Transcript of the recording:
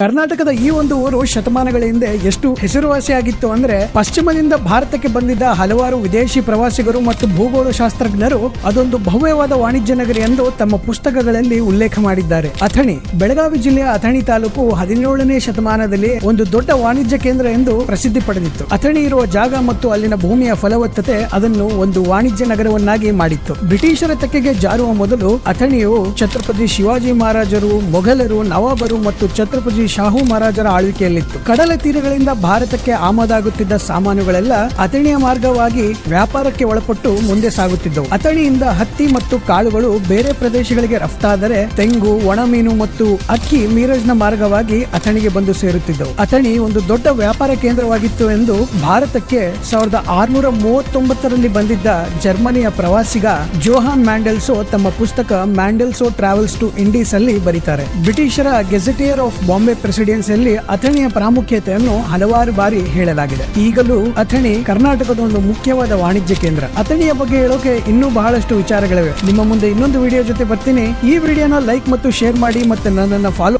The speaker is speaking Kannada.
ಕರ್ನಾಟಕದ ಈ ಒಂದು ಊರು ಶತಮಾನಗಳ ಹಿಂದೆ ಎಷ್ಟು ಹೆಸರುವಾಸಿಯಾಗಿತ್ತು ಅಂದ್ರೆ ಪಶ್ಚಿಮದಿಂದ ಭಾರತಕ್ಕೆ ಬಂದಿದ್ದ ಹಲವಾರು ವಿದೇಶಿ ಪ್ರವಾಸಿಗರು ಮತ್ತು ಭೂಗೋಳ ಶಾಸ್ತ್ರಜ್ಞರು ಅದೊಂದು ಭವ್ಯವಾದ ವಾಣಿಜ್ಯ ನಗರಿ ಎಂದು ತಮ್ಮ ಪುಸ್ತಕಗಳಲ್ಲಿ ಉಲ್ಲೇಖ ಮಾಡಿದ್ದಾರೆ. ಅಥಣಿ, ಬೆಳಗಾವಿ ಜಿಲ್ಲೆಯ ಅಥಣಿ ತಾಲೂಕು ಹದಿನೇಳನೇ ಶತಮಾನದಲ್ಲಿ ಒಂದು ದೊಡ್ಡ ವಾಣಿಜ್ಯ ಕೇಂದ್ರ ಎಂದು ಪ್ರಸಿದ್ಧಿ ಪಡೆದಿತ್ತು. ಅಥಣಿ ಇರುವ ಜಾಗ ಮತ್ತು ಅಲ್ಲಿನ ಭೂಮಿಯ ಫಲವತ್ತತೆ ಅದನ್ನು ಒಂದು ವಾಣಿಜ್ಯ ನಗರವನ್ನಾಗಿ ಮಾಡಿತ್ತು. ಬ್ರಿಟಿಷರ ತೆಕ್ಕೆಗೆ ಜಾರುವ ಮೊದಲು ಅಥಣಿಯು ಛತ್ರಪತಿ ಶಿವಾಜಿ ಮಹಾರಾಜರು, ಮೊಘಲರು, ನವಾಬರು ಮತ್ತು ಛತ್ರಪತಿ ಶಾಹು ಮಹಾರಾಜರ ಆಳ್ವಿಕೆಯಲ್ಲಿತ್ತು. ಕಡಲ ತೀರಗಳಿಂದ ಭಾರತಕ್ಕೆ ಆಮದಾಗುತ್ತಿದ್ದ ಸಾಮಾನುಗಳೆಲ್ಲ ಅಥಣಿಯ ಮಾರ್ಗವಾಗಿ ವ್ಯಾಪಾರಕ್ಕೆ ಒಳಪಟ್ಟು ಮುಂದೆ ಸಾಗುತ್ತಿದ್ದವು. ಅಥಣಿಯಿಂದ ಹತ್ತಿ ಮತ್ತು ಕಾಳುಗಳು ಬೇರೆ ಪ್ರದೇಶಗಳಿಗೆ ರಫ್ತಾದರೆ ತೆಂಗು, ಒಣಮೀನು ಮತ್ತು ಅಕ್ಕಿ ಮೀರಜ್ನ ಮಾರ್ಗವಾಗಿ ಅಥಣಿಗೆ ಬಂದು ಸೇರುತ್ತಿದ್ದವು. ಅಥಣಿ ಒಂದು ದೊಡ್ಡ ವ್ಯಾಪಾರ ಕೇಂದ್ರವಾಗಿತ್ತು ಎಂದು ಭಾರತಕ್ಕೆ ಸಾವಿರದ ಆರುನೂರ ಮೂವತ್ತೊಂಬತ್ತರಲ್ಲಿ ಬಂದಿದ್ದ ಜರ್ಮನಿಯ ಪ್ರವಾಸಿಗ ಜೋಹಾನ್ ಮ್ಯಾಂಡೆಲ್ಸೋ ತಮ್ಮ ಪುಸ್ತಕ ಮ್ಯಾಂಡೆಲ್ಸೋ ಟ್ರಾವೆಲ್ಸ್ ಟು ಇಂಡೀಸ್ ಅಲ್ಲಿ ಬರೀತಾರೆ. ಬ್ರಿಟಿಷರ ಗೆಜೆಟಿಯರ್ ಆಫ್ ಬಾಂಬೆ ಪ್ರೆಸಿಡೆನ್ಸಿಯಲ್ಲಿ ಅಥಣಿಯ ಪ್ರಾಮುಖ್ಯತೆಯನ್ನು ಹಲವಾರು ಬಾರಿ ಹೇಳಲಾಗಿದೆ. ಈಗಲೂ ಅಥಣಿ ಕರ್ನಾಟಕದ ಒಂದು ಮುಖ್ಯವಾದ ವಾಣಿಜ್ಯ ಕೇಂದ್ರ. ಅಥಣಿಯ ಬಗ್ಗೆ ಹೇಳೋಕೆ ಇನ್ನೂ ಬಹಳಷ್ಟು ವಿಚಾರಗಳಿವೆ. ನಿಮ್ಮ ಮುಂದೆ ಇನ್ನೊಂದು ವಿಡಿಯೋ ಜೊತೆ ಬರ್ತೀನಿ. ಈ ವಿಡಿಯೋನ ಲೈಕ್ ಮತ್ತು ಶೇರ್ ಮಾಡಿ ಮತ್ತೆ ನನ್ನನ್ನು ಫಾಲೋ